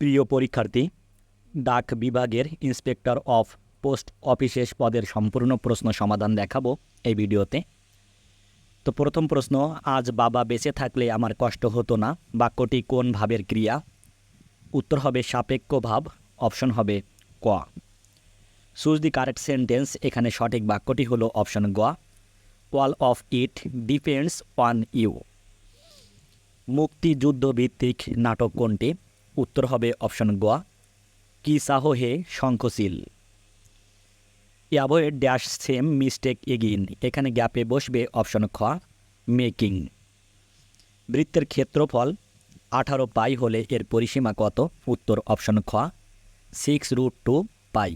প্রিয় পরীক্ষার্থী, ডাক বিভাগের ইন্সপেক্টর অফ পোস্ট অফিসেস পদের সম্পূর্ণ প্রশ্ন সমাধান দেখাবো এই ভিডিওতে। তো প্রথম প্রশ্ন, আজ বাবা বেঁচে থাকলে আমার কষ্ট হতো না, বাক্যটি কোন ভাবের ক্রিয়া? উত্তর হবে সাপেক্ষ ভাব, অপশন হবে ক। চুজ দি কারেক্ট সেন্টেন্স, এখানে সঠিক বাক্যটি হলো অপশন গ। All of it depends on you. মুক্তিযুদ্ধভিত্তিক নাটক কোনটি? উত্তর হবে অপশন গ কি সাহ হে শঙ্খশীল? Avoid dash same mistake again এখানে গ্যাপে বসবে অপশন খ মেকিং বৃত্তের ক্ষেত্রফল আঠারো পাই হলে এর পরিসীমা কত? উত্তর অপশন খ সিক্স রুট টু পাই।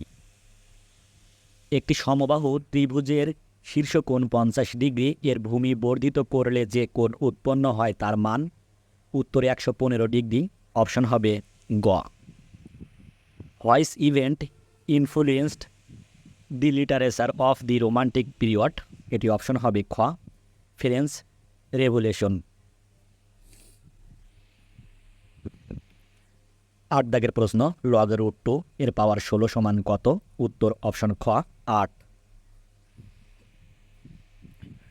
একটি সমবাহু ত্রিভুজের শীর্ষকোণ পঞ্চাশ ডিগ্রি, এর ভূমি বর্ধিত করলে যে কোণ উৎপন্ন হয় তার মান উত্তরে একশো পনেরো ডিগ্রি। অপশন হবে গ। Which event influenced the literature of the romantic period এটি অপশন হবে খ। ফ্রেন্স রেভুলেশন আট দাগের প্রশ্ন লগ রুট টু এর পাওয়ার ষোলো সমান কত? উত্তর অপশন খ, আট।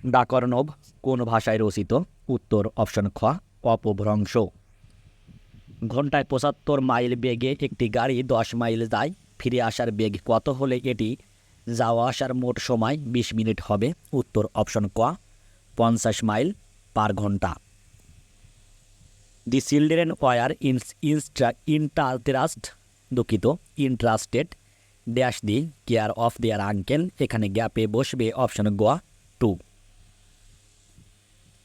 ডাকর্ণব কোন ভাষায় রচিত? উত্তর অপশন খ, অপভ্রংশ। ঘন্টায় পঁচাত্তর মাইল বেগে একটি গাড়ি দশ মাইল যায়। ফিরে আসার বেগ কত হলে এটি? যাওয়া আসার মোট সময় বিশ মিনিট হবে। উত্তর অপশন ক, পঞ্চাশ মাইল পার ঘণ্টা। দি চিলড্রেন ওয়ার ইনস্ট্রা ইন্টারাস্ট দুঃখিত interested dash the care of their uncle, এখানে গ্যাপে বসবে অপশন গোয়া টু।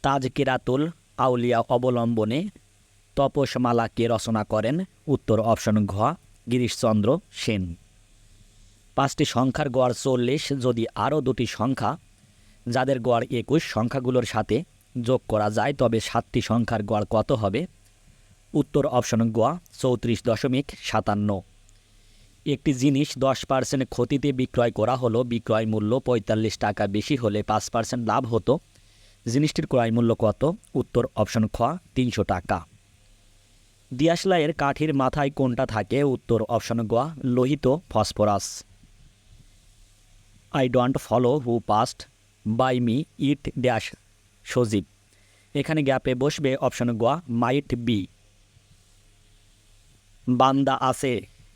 তাজ কেরাতুল আউলিয়া অবলম্বনে তপসমালাকে রচনা করেন? উত্তর অপশন ঘ, গিরিশচন্দ্র সেন। পাঁচটি সংখ্যার গড় চল্লিশ, যদি আরও দুটি সংখ্যা, যাদের গড় একুশ সংখ্যাগুলোর সাথে যোগ করা যায়, তবে সাতটি সংখ্যার গড় কত হবে? উত্তর অপশন গ চৌত্রিশ দশমিক সাতান্ন। একটি জিনিস দশ পার্সেন্ট ক্ষতিতে বিক্রয় করা হলো, বিক্রয় মূল্য পঁয়তাল্লিশ টাকা বেশি হলে পাঁচ পার্সেন্ট লাভ হতো। জিনিসটির ক্রয় মূল্য কত? উত্তর অপশন খ, তিনশো টাকা। দিয়াশলাইয়ের কাঠির মাথায় কোনটা থাকে? উত্তর অপশন গোয়া, লোহিত phosphorus. I don't follow who passed by me it dash সজীব। এখানে গ্যাপে বসবে অপশন গ মাইট বি বান্দা আছে,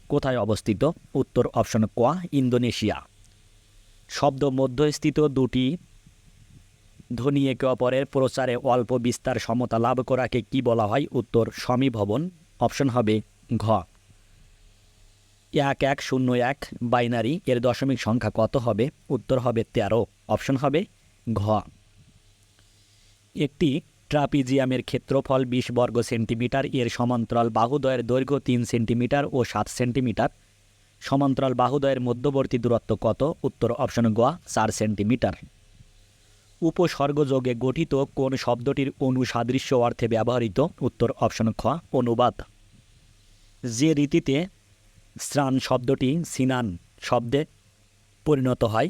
কোথায় অবস্থিত? উত্তর অপশন ক ইন্দোনেশিয়া। শব্দ মধ্যস্থিত দুটি ধ্বনি একে অপরের প্রচারে অল্প বিস্তার সমতা লাভ করাকে কি বলা হয়? উত্তর, সমীভবন। অপশন হবে ঘ। এক এক শূন্য এক বাইনারি, এর দশমিক সংখ্যা কত হবে? উত্তর হবে তেরো। অপশন হবে ঘ। একটি ট্রাপিজিয়ামের ক্ষেত্রফল বিশ বর্গ সেন্টিমিটার, এর সমান্তরাল বাহুদয়ের দৈর্ঘ্য তিন সেন্টিমিটার ও সাত সেন্টিমিটার। সমান্তরাল বাহুদয়ের মধ্যবর্তী দূরত্ব কত? উত্তর, অপশন গোয়া চার সেন্টিমিটার। উপসর্গযোগে গঠিত কোন শব্দটির অনুসাদৃশ্য অর্থে ব্যবহৃত? উত্তর অপশন খ, অনুবাদ। যে রীতিতে স্নান শব্দটি সিনান শব্দে পরিণত হয়,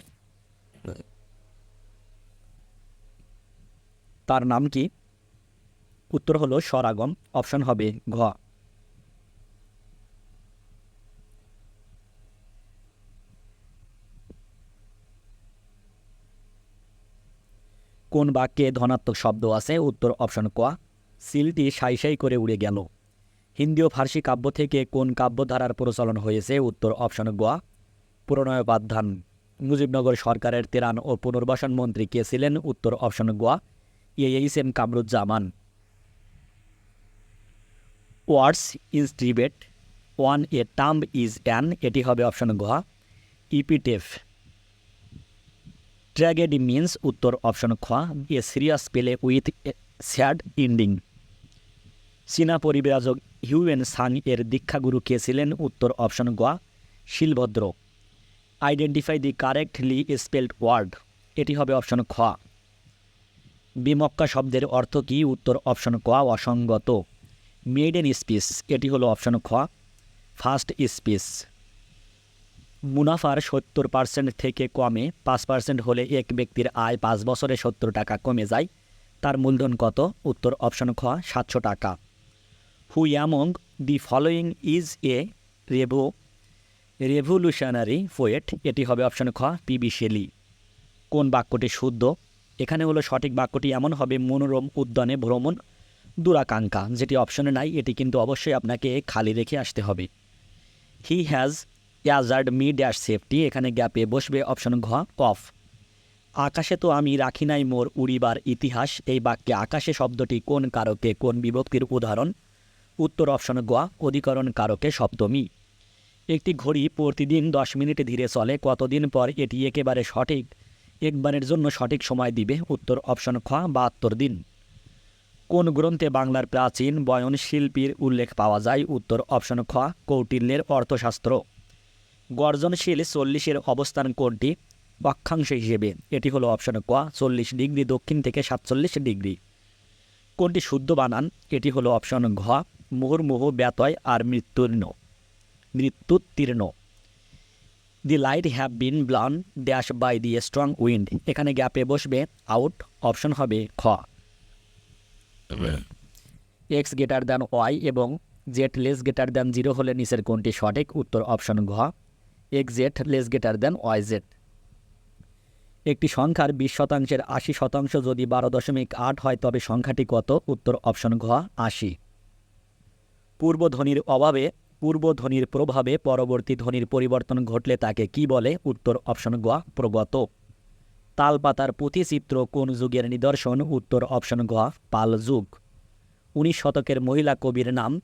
তার নাম কি? উত্তর হলো স্বরাগম, অপশন হবে ঘ। কোন বাক্যে ধনাত্মক শব্দ আছে? উত্তর অপশন ক। সিলটি সাই সাই করে উড়ে গেল। হিন্দি ও ফার্সি কাব্য থেকে কোন কাব্যধারার প্রচলন হয়েছে? উত্তর অপশন গ। প্রণয়োপাধ্যান মুজিবনগর সরকারের তেরান ও পুনর্বাসন মন্ত্রী কে ছিলেন? উত্তর অপশন গ। H M Kamruzzaman. Words is debate one a term is an. এটি হবে অপশন গ। ইপিটেফ ট্র্যাগেডি মিন্স উত্তর অপশন খ, a serious play with sad ending. চীনা পরিব্রাজক হিউয়েন সাং এর দীক্ষাগুরু কে ছিলেন? উত্তর অপশন গ, Shilabhadra. Identify the correctly spelled word এটি হবে অপশন খ। বিমক্কা শব্দের অর্থ কী? উত্তর অপশন ক, অসঙ্গত। মেডেন স্পিস এটি হলো অপশন খ ফার্স্ট স্পিস মুনাফার সত্তর পার্সেন্ট থেকে কমে পাঁচ পার্সেন্ট হলে এক ব্যক্তির আয় পাঁচ বছরে সত্তর টাকা কমে যায়। তার মূলধন কত? উত্তর অপশন খ, সাতশো টাকা। Who among the following is a revo revolutionary poet. এটি হবে অপশন খ পিবি শেলি। কোন বাক্যটি শুদ্ধ? এখানে হলো সঠিক বাক্যটি এমন হবে, মনোরম উদ্যানে ভ্রমণ দুরাকাঙ্ক্ষা। যেটি অপশনে নাই, এটি কিন্তু অবশ্যই আপনাকে খালি রেখে আসতে হবে। He has assured me dash safety এখানে গ্যাপে বসবে অপশন ঘ অফ আকাশে তো আমি রাখি নাই মোর উড়িবার ইতিহাস, এই বাক্যে আকাশে শব্দটি কোন কারকে, কোন বিভক্তির উদাহরণ? উত্তর অপশন গ অধিকরণ কারকে, সপ্তমী। একটি ঘড়ি প্রতিদিন দশ মিনিট ধীরে চলে, কতদিন পর এটি একেবারে সঠিক? একবারের জন্য সঠিক সময় দিবে, উত্তর অপশন খ, বাহাত্তর দিন। কোন গ্রন্থে বাংলার প্রাচীন বয়ন শিল্পীর উল্লেখ পাওয়া যায়? উত্তর অপশন খ, কৌটিল্যের অর্থশাস্ত্র। গর্জনশীল চল্লিশের অবস্থান কোনটি অক্ষাংশ হিসেবে। এটি হলো অপশন ক চল্লিশ ডিগ্রি দক্ষিণ থেকে সাতচল্লিশ ডিগ্রি। কোনটি শুদ্ধ বানান এটি হলো অপশন ঘ মুহুর্মুহু ব্যতয় আর মৃত্যুর্ণ মৃত্যুতীর্ণ the light have been blown dash by the strong wind. এখানে গ্যাপে বসবে আউট অপশন হবে খ। এক্স গেটার দ্যান ওয়াই এবং Z less greater than zero হলে নিচের কোনটি সঠিক উত্তর অপশন ঘ। X Z less greater than Y Z একটি সংখ্যার বিশ শতাংশের আশি শতাংশ যদি বারো দশমিক আট হয়, তবে সংখ্যাটি কত? উত্তর অপশন ঘ, আশি। পূর্বধ্বনির অভাবে পূর্বধ্বনির প্রভাবে পরবর্তী ধ্বনির পরিবর্তন ঘটলে তাকে কি বলে? উত্তর অপশন গ প্রগত। তালপাতার পুঁথিচিত্র কোন যুগের নিদর্শন? উত্তর অপশন গ পাল যুগ। উনিশ শতকের মহিলা কবির নাম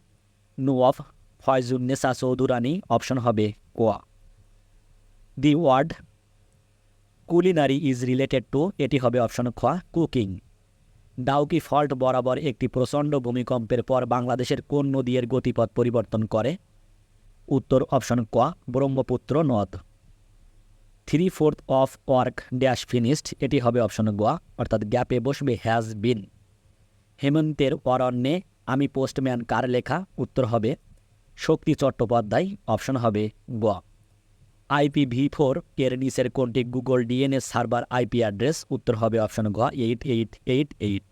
নুয়ফ ফয়জুন্নেসা চৌধুরানী, অপশন হবে কোয়া the word culinary is related to এটি হবে অপশন খ কুকিং ডাউকি ফল্ট বরাবর একটি প্রচণ্ড ভূমিকম্পের পর বাংলাদেশের কোন নদী এর গতিপথ পরিবর্তন করে? উত্তর অপশন ক, ব্রহ্মপুত্র নদ. Three fourth of work dash finished এটি হবে অপশন গ, অর্থাৎ গ্যাপে বসবে হ্যাজ বিন হেমন্তের অরণ্যে আমি পোস্টম্যান কার লেখা? উত্তর হবে শক্তি চট্টোপাধ্যায় অপশন হবে গ। আইপিভি ফোর এর নিচের কোনটি Google DNA server IP address? উত্তর হবে অপশন ঘ এইট এইট এইট এইট।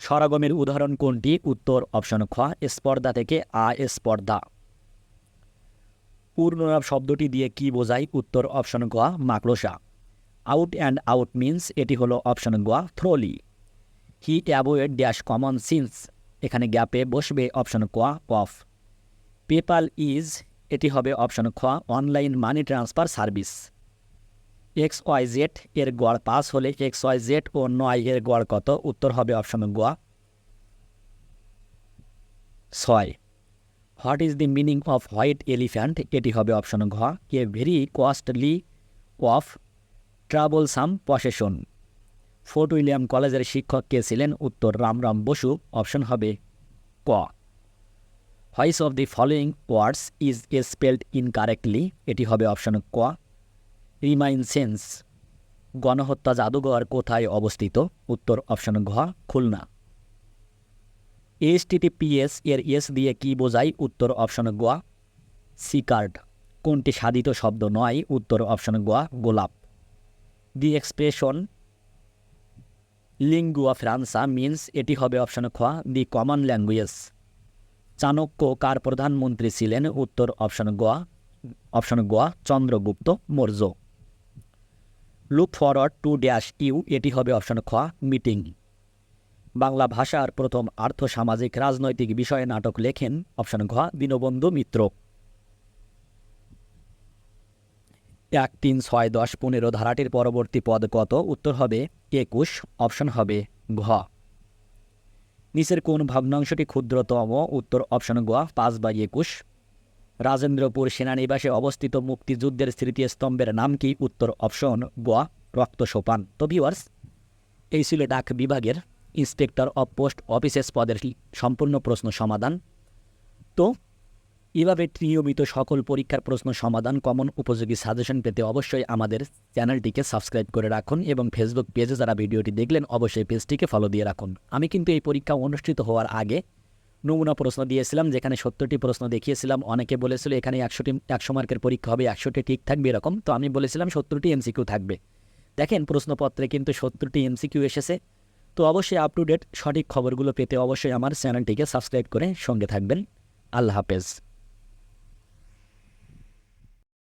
স্বরাগমের উদাহরণ কোনটি? উত্তর অপশন খ, স্পর্ধা থেকে আ, স্পর্ধা। পূর্ণনাম শব্দটি দিয়ে কি বোঝায়? উত্তর অপশন গ, মাকড়সা। আউট অ্যান্ড আউট মিন্স, এটি হলো অপশন গ, thoroughly. He avoid dash common sins, এখানে গ্যাপে বসবে অপশন ক, অফ। পেপাল ইজ এটি হবে অপশন খ, online money transfer service. X Y Z এর গড় পাস হলে এক্স ওয়াই জেড ও নয় এর গড় কত? উত্তর হবে অপশন গ। ছয়, what is the meaning of white elephant? এটি হবে অপশন ঘ a very costly of troublesome possession. Fort William কলেজের শিক্ষক কে ছিলেন? উত্তর রামরাম বসু। অপশন হবে ক। Which of the following words is a spelled incorrectly এটি হবে অপশন ক। রিমাইন সেন্স গণহত্যা জাদুঘর কোথায় অবস্থিত? উত্তর অপশন ঘ, খুলনা। এইচটিটিপিএস এর এস দিয়ে কি বোঝায়? উত্তর অপশন গ সিকার্ড কোনটি সাধিত শব্দ নয়? উত্তর অপশন গ গোলাপ। The expression lingua franca means এটি হবে অপশন খ দি কমন ল্যাঙ্গুয়েজ চাণক্য কার প্রধানমন্ত্রী ছিলেন? উত্তর অপশন গোয়া অপশন গ, Chandragupta Maurya. Look forward to dash you এটি হবে অপশন খ মিটিং বাংলা ভাষার প্রথম আর্থ সামাজিক রাজনৈতিক বিষয়ে নাটক লেখেন অপশন ঘ, দীনবন্ধু মিত্র। এক তিন ছয় দশ পনেরো ধারাটির পরবর্তী পদ কত? উত্তর হবে একুশ, অপশন হবে ঘ। নিচের কোন ভগ্নাংশটি ক্ষুদ্রতম? উত্তর অপশন গোয়া পাঁচ বাই একুশ। রাজেন্দ্রপুর সেনানিবাসে অবস্থিত মুক্তিযুদ্ধের স্মৃতিস্তম্ভের নাম কি? উত্তর অপশন গোয়া রক্ত সোপান তো ভিওয়ার্স এই ছিল ডাক বিভাগের ইন্সপেক্টর অফ পোস্ট অফিসেস পদের সম্পূর্ণ প্রশ্ন সমাধান। তো এভাবে নিয়মিত সকল পরীক্ষার প্রশ্ন সমাধান কমন উপযোগী সাজেশন পেতে অবশ্যই আমাদের চ্যানেলটিকে সাবস্ক্রাইব করে রাখুন এবং ফেসবুক পেজে যারা ভিডিওটি দেখলেন অবশ্যই পেজটিকে ফলো দিয়ে রাখুন। আমি কিন্তু এই পরীক্ষা অনুষ্ঠিত হওয়ার আগে নমুনা প্রশ্ন দিয়েছিলাম, যেখানে সত্তরটি প্রশ্ন দেখিয়েছিলাম। অনেকে বলেছিল এখানে একশোটি, একশো মার্কের পরীক্ষা হবে, একশোটি ঠিক থাকবে এরকম। তো আমি বলেছিলাম সত্তরটি এমসিকিউ থাকবে। দেখেন প্রশ্নপত্রে কিন্তু সত্তরটি এমসিকিউ এসেছে। তো অবশ্যই আপ টু ডেট সঠিক খবরগুলো পেতে অবশ্যই আমার চ্যানেলটিকে সাবস্ক্রাইব করে সঙ্গে থাকবেন। আল্লাহ হাফেজ।